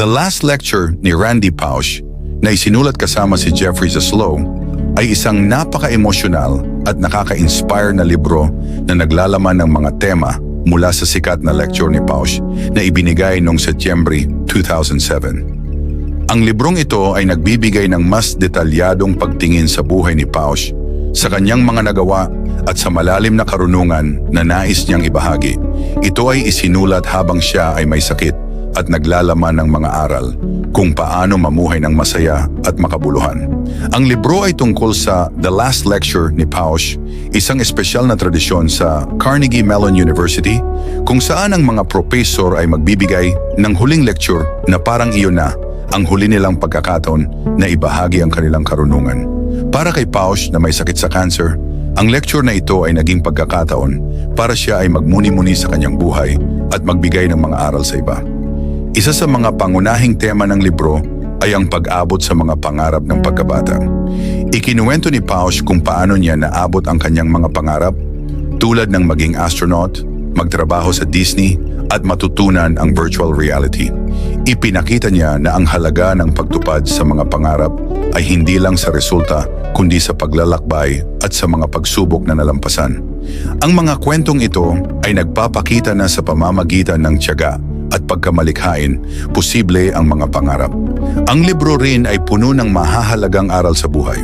The last lecture ni Randy Pausch na isinulat kasama si Jeffrey Zaslow ay isang napaka-emosyonal at nakaka-inspire na libro na naglalaman ng mga tema mula sa sikat na lecture ni Pausch na ibinigay noong Setyembre 2007. Ang librong ito ay nagbibigay ng mas detalyadong pagtingin sa buhay ni Pausch, sa kanyang mga nagawa at sa malalim na karunungan na nais niyang ibahagi. Ito ay isinulat habang siya ay may sakit at naglalaman ng mga aral kung paano mamuhay ng masaya at makabuluhan. Ang libro ay tungkol sa The Last Lecture ni Pausch, isang espesyal na tradisyon sa Carnegie Mellon University kung saan ang mga profesor ay magbibigay ng huling lecture na parang iyon na ang huli nilang pagkakataon na ibahagi ang kanilang karunungan. Para kay Pausch na may sakit sa cancer, ang lecture na ito ay naging pagkakataon para siya ay magmuni-muni sa kanyang buhay at magbigay ng mga aral sa iba. Isa sa mga pangunahing tema ng libro ay ang pag-abot sa mga pangarap ng pagkabata. Ikinuwento ni Pausch kung paano niya naabot ang kanyang mga pangarap tulad ng maging astronaut, magtrabaho sa Disney at matutunan ang virtual reality. Ipinakita niya na ang halaga ng pagtupad sa mga pangarap ay hindi lang sa resulta kundi sa paglalakbay at sa mga pagsubok na nalampasan. Ang mga kwentong ito ay nagpapakita na sa pamamagitan ng tiyaga at pagkamalikhain, posible ang mga pangarap. Ang libro rin ay puno ng mahahalagang aral sa buhay.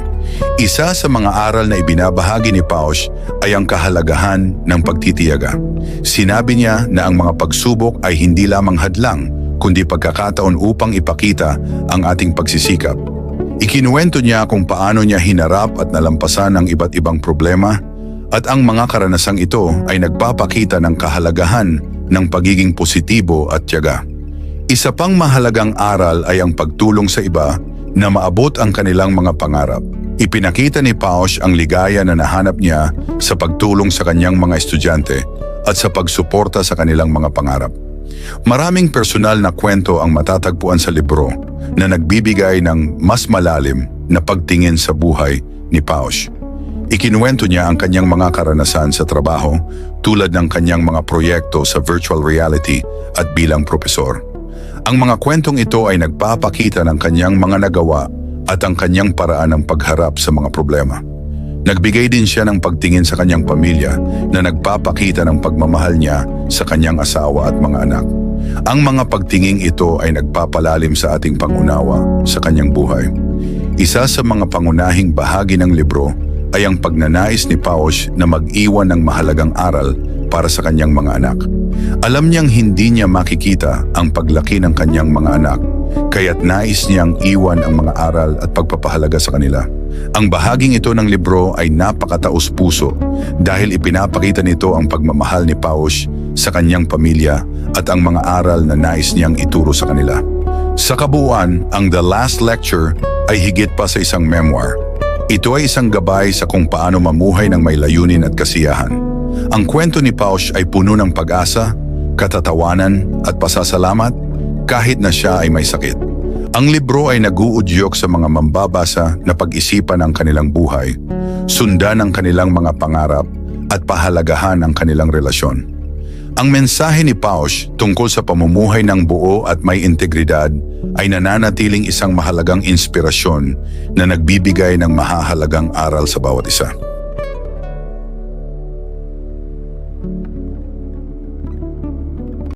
Isa sa mga aral na ibinabahagi ni Pausch ay ang kahalagahan ng pagtitiyaga. Sinabi niya na ang mga pagsubok ay hindi lamang hadlang, kundi pagkakataon upang ipakita ang ating pagsisikap. Ikinuwento niya kung paano niya hinarap at nalampasan ang iba't ibang problema at ang mga karanasang ito ay nagpapakita ng kahalagahan ng pagiging positibo at tiyaga. Isa pang mahalagang aral ay ang pagtulong sa iba na maabot ang kanilang mga pangarap. Ipinakita ni Pausch ang ligaya na nahanap niya sa pagtulong sa kanyang mga estudyante at sa pagsuporta sa kanilang mga pangarap. Maraming personal na kwento ang matatagpuan sa libro na nagbibigay ng mas malalim na pagtingin sa buhay ni Pausch. Ikinuwento niya ang kanyang mga karanasan sa trabaho tulad ng kanyang mga proyekto sa virtual reality at bilang propesor. Ang mga kwentong ito ay nagpapakita ng kanyang mga nagawa at ang kanyang paraan ng pagharap sa mga problema. Nagbigay din siya ng pagtingin sa kanyang pamilya na nagpapakita ng pagmamahal niya sa kanyang asawa at mga anak. Ang mga pagtinging ito ay nagpapalalim sa ating pangunawa sa kanyang buhay. Isa sa mga pangunahing bahagi ng libro ay ang pagnanais ni Pausch na mag-iwan ng mahalagang aral para sa kanyang mga anak. Alam niyang hindi niya makikita ang paglaki ng kanyang mga anak, kaya't nais niyang iwan ang mga aral at pagpapahalaga sa kanila. Ang bahaging ito ng libro ay napakataos puso dahil ipinapakita nito ang pagmamahal ni Pausch sa kanyang pamilya at ang mga aral na nais niyang ituro sa kanila. Sa kabuuan, ang The Last Lecture ay higit pa sa isang memoir. Ito ay isang gabay sa kung paano mamuhay ng may layunin at kasiyahan. Ang kwento ni Pausch ay puno ng pag-asa, katatawanan at pasasalamat kahit na siya ay may sakit. Ang libro ay naguudyok sa mga mambabasa na pag-isipan ang kanilang buhay, sundan ang kanilang mga pangarap at pahalagahan ang kanilang relasyon. Ang mensahe ni Pausch tungkol sa pamumuhay ng buo at may integridad ay nananatiling isang mahalagang inspirasyon na nagbibigay ng mahahalagang aral sa bawat isa.